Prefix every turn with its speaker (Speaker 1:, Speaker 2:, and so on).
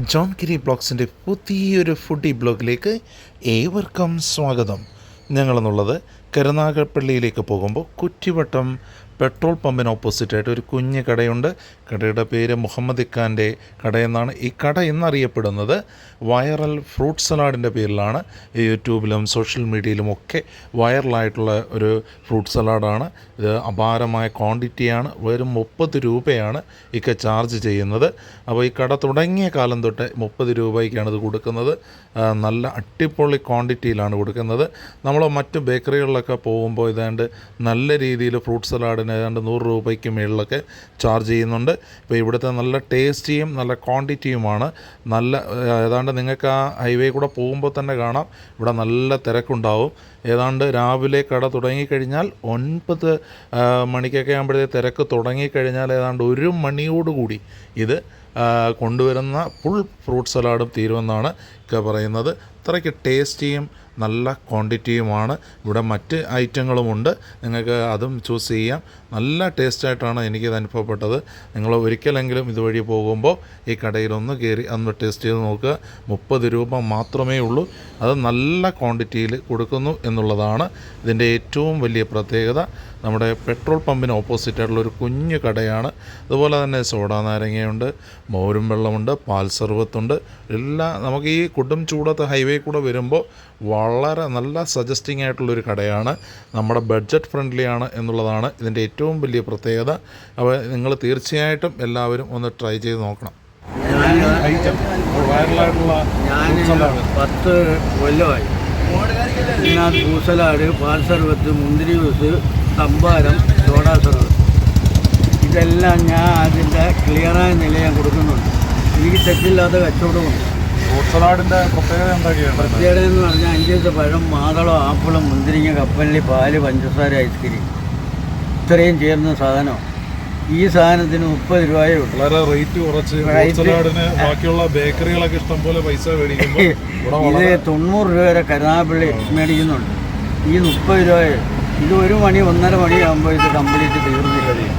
Speaker 1: John കിരി ബ്ലോഗ്സിന്റെ പുതിയൊരു foodie ബ്ലോഗിലേക്ക് ഏവർക്കും സ്വാഗതം. ഞങ്ങളെന്നുള്ളത് കരുനാഗപ്പള്ളിയിലേക്ക് പോകുമ്പോൾ കുറ്റിവട്ടം പെട്രോൾ പമ്പിന് ഓപ്പോസിറ്റായിട്ട് ഒരു കുഞ്ഞ് കടയുണ്ട്. കടയുടെ പേര് മുഹമ്മദ് ഇഖാന്റെ കടയെന്നാണ് ഈ കട ഇന്നറിയപ്പെടുന്നത് വൈറൽ ഫ്രൂട്ട് സലാഡിന്റെ പേരിലാണ് യൂട്യൂബിലും സോഷ്യൽ മീഡിയയിലും ഒക്കെ വൈറലായിട്ടുള്ള ഒരു ഫ്രൂട്ട് സലാഡാണ്. ഇത് അപാരമായ ക്വാണ്ടിറ്റിയാണ്. വെറും മുപ്പത് രൂപയാണ് ഇക്ക ചാർജ് ചെയ്യുന്നത്. അപ്പോൾ ഈ കട തുടങ്ങിയ കാലം തൊട്ട് മുപ്പത് രൂപയ്ക്കാണ് ഇത് കൊടുക്കുന്നത്. നല്ല അടിപൊളി ക്വാണ്ടിറ്റിയിലാണ് കൊടുക്കുന്നത്. നമ്മൾ മറ്റ് ബേക്കറികളിലൊക്കെ പോകുമ്പോൾ ഇതാണ്ട് നല്ല രീതിയിൽ ഫ്രൂട്ട് സലാഡിന് ഏതാണ്ട് നൂറ് രൂപയ്ക്ക് മുകളിലൊക്കെ ചാർജ് ചെയ്യുന്നുണ്ട്. ഇപ്പോൾ ഇവിടുത്തെ നല്ല ടേസ്റ്റിയും നല്ല ക്വാണ്ടിറ്റിയുമാണ് നല്ല ഏതാണ്ട് നിങ്ങൾക്ക് ആ ഹൈവേ കൂടെ പോകുമ്പോൾ തന്നെ കാണാം. ഇവിടെ നല്ല തിരക്കുണ്ടാവും. ഏതാണ്ട് രാവിലെ കട തുടങ്ങിക്കഴിഞ്ഞാൽ ഒൻപത് മണിക്കൊക്കെ ആകുമ്പോഴത്തെ തിരക്ക് തുടങ്ങിക്കഴിഞ്ഞാൽ ഏതാണ്ട് ഒരു മണിയോടുകൂടി ഇത് കൊണ്ടുവരുന്ന ഫുൾ ഫ്രൂട്ട് സലാഡും തീരുമെന്നാണ് ഒക്കെ പറയുന്നത്. അത്രയ്ക്ക് ടേസ്റ്റിയും നല്ല ക്വാണ്ടിറ്റിയുമാണ്. ഇവിടെ മറ്റ് ഐറ്റങ്ങളുമുണ്ട്. നിങ്ങൾക്ക് അതും ചൂസ് ചെയ്യാം. നല്ല ടേസ്റ്റായിട്ടാണ് എനിക്കിത് അനുഭവപ്പെട്ടത്. നിങ്ങൾ ഒരിക്കലെങ്കിലും ഇതുവഴി പോകുമ്പോൾ ഈ കടയിലൊന്ന് കയറി അന്ന് ടേസ്റ്റ് ചെയ്ത് നോക്കുക. മുപ്പത് രൂപ മാത്രമേ ഉള്ളൂ. അത് നല്ല ക്വാണ്ടിറ്റിയിൽ കൊടുക്കുന്നു എന്നുള്ളതാണ് ഇതിന്റെ ഏറ്റവും വലിയ പ്രത്യേകത. നമ്മുടെ പെട്രോൾ പമ്പിന് ഓപ്പോസിറ്റായിട്ടുള്ള ഒരു കുഞ്ഞു കടയാണ്. അതുപോലെ തന്നെ സോഡാ നാരങ്ങയുണ്ട് മോരും വെള്ളമുണ്ട് പാൽ സർവത്തുണ്ട്. എല്ലാം നമുക്ക് ഈ കുടും ചൂടത്ത് ഹൈവേ കൂടെ വരുമ്പോൾ വളരെ നല്ല സജസ്റ്റിംഗ് ആയിട്ടുള്ളൊരു കടയാണ്. നമ്മുടെ ബഡ്ജറ്റ് ഫ്രണ്ട്ലി ആണ് എന്നുള്ളതാണ് ഇതിന്റെ ഏറ്റവും വലിയ പ്രത്യേകത. അപ്പോൾ നിങ്ങൾ തീർച്ചയായിട്ടും എല്ലാവരും ഒന്ന് ട്രൈ ചെയ്ത് നോക്കണം.
Speaker 2: ഞാൻ പത്ത് കൊല്ലമായി. ഇതിനകത്ത് പൂസലാട് പാൽ സർവത്ത് മുന്തിരി ജ്യൂസ് സംഭാരം സോഡാ സർവത്ത്. ഇതെല്ലാം ഞാൻ അതിന്റെ ക്ലിയറായ നില ഞാൻ കൊടുക്കുന്നുണ്ട്. എനിക്ക് തെറ്റില്ലാത്ത കച്ചവടമുണ്ട്
Speaker 3: ഫ്രൂട്ട് സലാഡിന്റെ പ്രത്യേകത എന്തൊക്കെയാണ്
Speaker 2: പ്രത്യേകത എന്ന് പറഞ്ഞാൽ അഞ്ച് പഴം മാതളം ആപ്പിളും മുന്തിരിങ്ങ കപ്പലി പാൽ പഞ്ചസാര ഐസ്ക്രീം. ഇത്രയും ചേർന്ന സാധനം ഈ സാധനത്തിന് മുപ്പത് രൂപയേ ഉള്ളൂ.
Speaker 3: വളരെ റേറ്റ് കുറച്ച് ഫ്രൂട്ട് ബാക്കിയുള്ള ബേക്കറികളൊക്കെ ഇഷ്ടം പോലെ പൈസ മേടിക്കുമ്പോൾ
Speaker 2: ഇത് തൊണ്ണൂറ് രൂപ വരെ കരുനാഗപ്പള്ളി മേടിക്കുന്നുണ്ട്. ഈ മുപ്പത് രൂപ ഇത് ഒരു മണി ഒന്നര മണിയാകുമ്പോൾ ഇത് കംപ്ലീറ്റ് തീർന്നില്ല
Speaker 4: ഇത്രയേ